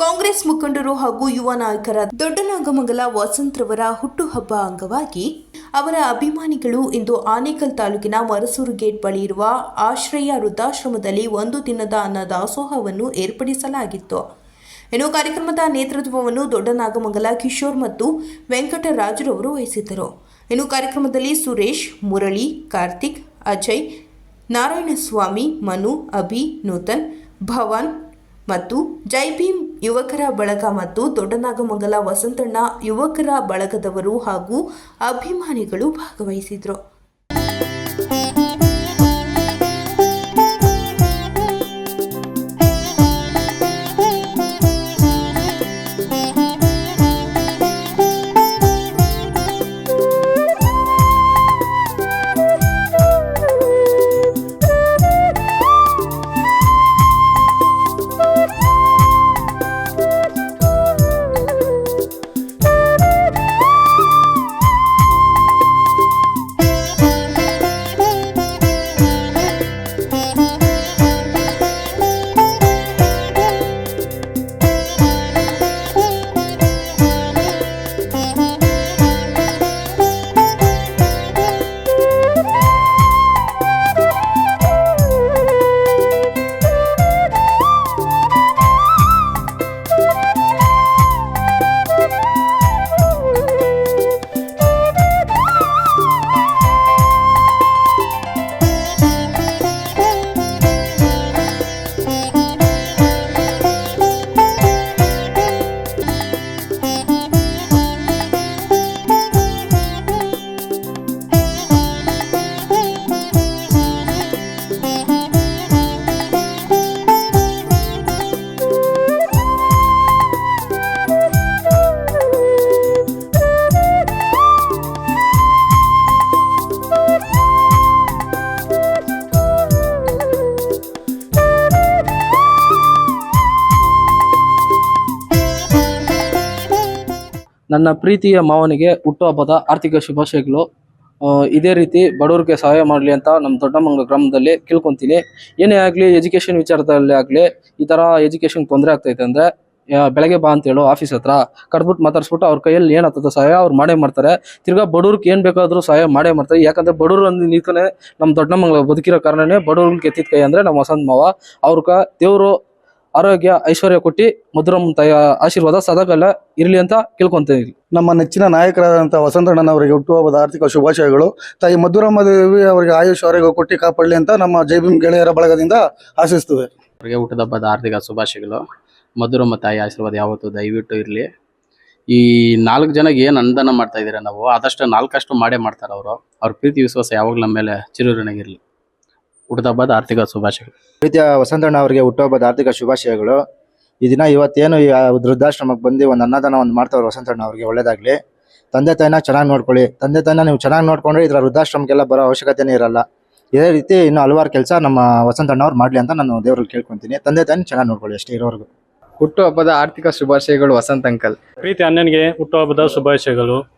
ಕಾಂಗ್ರೆಸ್ ಮುಖಂಡರು ಹಾಗೂ ಯುವ ನಾಯಕರ ದೊಡ್ಡನಾಗಮಂಗಲ ವಸಂತ್ರವರ ಹುಟ್ಟುಹಬ್ಬ ಅಂಗವಾಗಿ ಅವರ ಅಭಿಮಾನಿಗಳು ಇಂದು ಆನೇಕಲ್ ತಾಲೂಕಿನ ಮರಸೂರು ಗೇಟ್ ಬಳಿ ಇರುವ ಆಶ್ರಯ ವೃದ್ಧಾಶ್ರಮದಲ್ಲಿ ಒಂದು ದಿನದ ಅನ್ನ ದಾಸೋಹವನ್ನು ಏರ್ಪಡಿಸಲಾಗಿತ್ತು. ಇನ್ನು ಕಾರ್ಯಕ್ರಮದ ನೇತೃತ್ವವನ್ನು ದೊಡ್ಡನಾಗಮಂಗಲ ಕಿಶೋರ್ ಮತ್ತು ವೆಂಕಟರಾಜರವರು ವಹಿಸಿದ್ದರು. ಇನ್ನು ಕಾರ್ಯಕ್ರಮದಲ್ಲಿ ಸುರೇಶ್, ಮುರಳಿ, ಕಾರ್ತಿಕ್, ಅಜಯ್, ನಾರಾಯಣಸ್ವಾಮಿ, ಮನು, ಅಭಿ, ನೂತನ್, ಭವಾನ್ ಮತ್ತು ಜೈ ಭೀಮ್ ಯುವಕರ ಬಳಗ ಮತ್ತು ದೊಡ್ಡನಾಗಮಂಗಲ ವಸಂತಣ್ಣ ಯುವಕರ ಬಳಗದವರು ಹಾಗೂ ಅಭಿಮಾನಿಗಳು ಭಾಗವಹಿಸಿದರು. ನನ್ನ ಪ್ರೀತಿಯ ಮಾವನಿಗೆ ಹುಟ್ಟುಹಬ್ಬದ ಆರ್ಥಿಕ ಶುಭಾಶಯಗಳು. ಇದೇ ರೀತಿ ಬಡವರಿಗೆ ಸಹಾಯ ಮಾಡಲಿ ಅಂತ ನಮ್ಮ ದೊಡ್ಡಮಂಗ ಗ್ರಾಮದಲ್ಲಿ ಕೇಳ್ಕೊತೀನಿ. ಏನೇ ಆಗಲಿ ಎಜುಕೇಷನ್ ವಿಚಾರದಲ್ಲಿ ಆಗಲಿ, ಈ ಥರ ಎಜುಕೇಷನ್ ತೊಂದರೆ ಆಗ್ತೈತೆ ಅಂದರೆ ಬೆಳಗ್ಗೆ ಬಾ ಅಂತ ಹೇಳು ಆಫೀಸ್ ಹತ್ರ ಕರೆದ್ಬಿಟ್ಟು ಮಾತಾಡ್ಸ್ಬಿಟ್ಟು ಅವ್ರ ಕೈಯಲ್ಲಿ ಏನಾಗ್ತದೆ ಸಹಾಯ ಅವ್ರು ಮಾಡೇ ಮಾಡ್ತಾರೆ. ತಿರ್ಗಾ ಬಡವ್ರಿಗೆ ಏನು ಬೇಕಾದರೂ ಸಹಾಯ ಮಾಡೇ ಮಾಡ್ತಾರೆ. ಯಾಕಂದ್ರೆ ಬಡವ್ರು ಅಂದ್ ನಿಂತ್ಕೊಂಡೆ ನಮ್ಮ ದೊಡ್ಡಮಂಗಲ ಬದುಕಿರೋ ಕಾರಣನೇ ಬಡವ್ರಿಗೆ ಎತ್ತಿದ ಕೈ ಅಂದರೆ ನಮ್ಮ ವಸಂತ ಮಾವ. ಅವ್ರಕ ದೇವರು ಆರೋಗ್ಯ ಐಶ್ವರ್ಯ ಕೊಟ್ಟಿ ಮಧುರಮ್ಮ ತಾಯಿಯ ಆಶೀರ್ವಾದ ಸದಾಕಾಲ ಇರಲಿ ಅಂತ ಕೇಳ್ಕೊಂತೀನಿ ನಮ್ಮ ನೆಚ್ಚಿನ ನಾಯಕರಾದಂಥ ವಸಂತಣ್ಣನವರಿಗೆ ಹುಟ್ಟುಹಬ್ಬದ ಆರ್ಥಿಕ ಶುಭಾಶಯಗಳು. ತಾಯಿ ಮಧುರಮ್ಮ ದೇವಿ ಅವರಿಗೆ ಆಯುಷ್ ಆರೋಗ್ಯ ಕೊಟ್ಟಿ ಕಾಪಾಡಲಿ ಅಂತ ನಮ್ಮ ಜೈ ಗೆಳೆಯರ ಬಳಗದಿಂದ ಆಶಿಸ್ತದೆ ಅವರಿಗೆ ಹುಟ್ಟದಬ್ಬದ ಆರ್ಥಿಕ ಶುಭಾಶಯಗಳು. ಮಧುರಮ್ಮ ತಾಯಿ ಆಶೀರ್ವಾದ ಯಾವತ್ತು ದಯವಿಟ್ಟು ಇರಲಿ. ಈ ನಾಲ್ಕು ಜನಕ್ಕೆ ಏನು ಅನುದಾನ ಮಾಡ್ತಾ ಇದ್ದೀರಾ ನಾವು? ಆದಷ್ಟು ನಾಲ್ಕಷ್ಟು ಮಾಡೇ ಮಾಡ್ತಾರೆ ಅವರು ಅವ್ರ ಪ್ರೀತಿ ವಿಶ್ವಾಸ ಯಾವಾಗಲೂ ನಮ್ಮ ಮೇಲೆ ಚಿರುರಣಗಿರಲಿ ಹುಟ್ಟದಬ್ಬದ ಆರ್ಥಿಕ ಶುಭಾಶಯಗಳು. ಪ್ರೀತಿಯ ವಸಂತಣ್ಣ ಅವರಿಗೆ ಹುಟ್ಟುಹಬ್ಬದ ಆರ್ಥಿಕ ಶುಭಾಶಯಗಳು. ಈ ದಿನ ಇವತ್ತೇನು ಈ ವೃದ್ಧಾಶ್ರಮಕ್ಕೆ ಬಂದು ಒಂದು ಅನ್ನದಾನ ಒಂದು ಮಾಡ್ತಾವ್ರೆ ವಸಂತಣ್ಣ ಅವ್ರಿಗೆ ಒಳ್ಳೇದಾಗಲಿ. ತಂದೆ ತಾಯಿನ ಚೆನ್ನಾಗಿ ನೋಡ್ಕೊಳ್ಳಿ. ತಂದೆ ತಾಯಿನ ನೀವು ಚೆನ್ನಾಗಿ ನೋಡ್ಕೊಂಡ್ರೆ ಇದರ ವೃದ್ಧಾಶ್ರಮಕ್ಕೆಲ್ಲ ಬರೋ ಅವಶ್ಯಕತೆನೇ ಇರಲ್ಲ. ಇದೇ ರೀತಿ ಇನ್ನು ಹಲವಾರು ಕೆಲಸ ನಮ್ಮ ವಸಂತಣ್ಣ ಅವ್ರು ಮಾಡ್ಲಿ ಅಂತ ನಾನು ದೇವ್ರಲ್ಲಿ ಕೇಳ್ಕೊತೀನಿ. ತಂದೆ ತಾಯಿನ ಚೆನ್ನಾಗಿ ನೋಡ್ಕೊಳ್ಳಿ ಅಷ್ಟೇ ಇರೋವರೆಗೂ. ಹುಟ್ಟುಹಬ್ಬದ ಆರ್ಥಿಕ ಶುಭಾಶಯಗಳು ವಸಂತ ಅಂಕಲ್. ಪ್ರೀತಿ ಅಣ್ಣನಿಗೆ ಹುಟ್ಟುಹಬ್ಬದ ಶುಭಾಶಯಗಳು.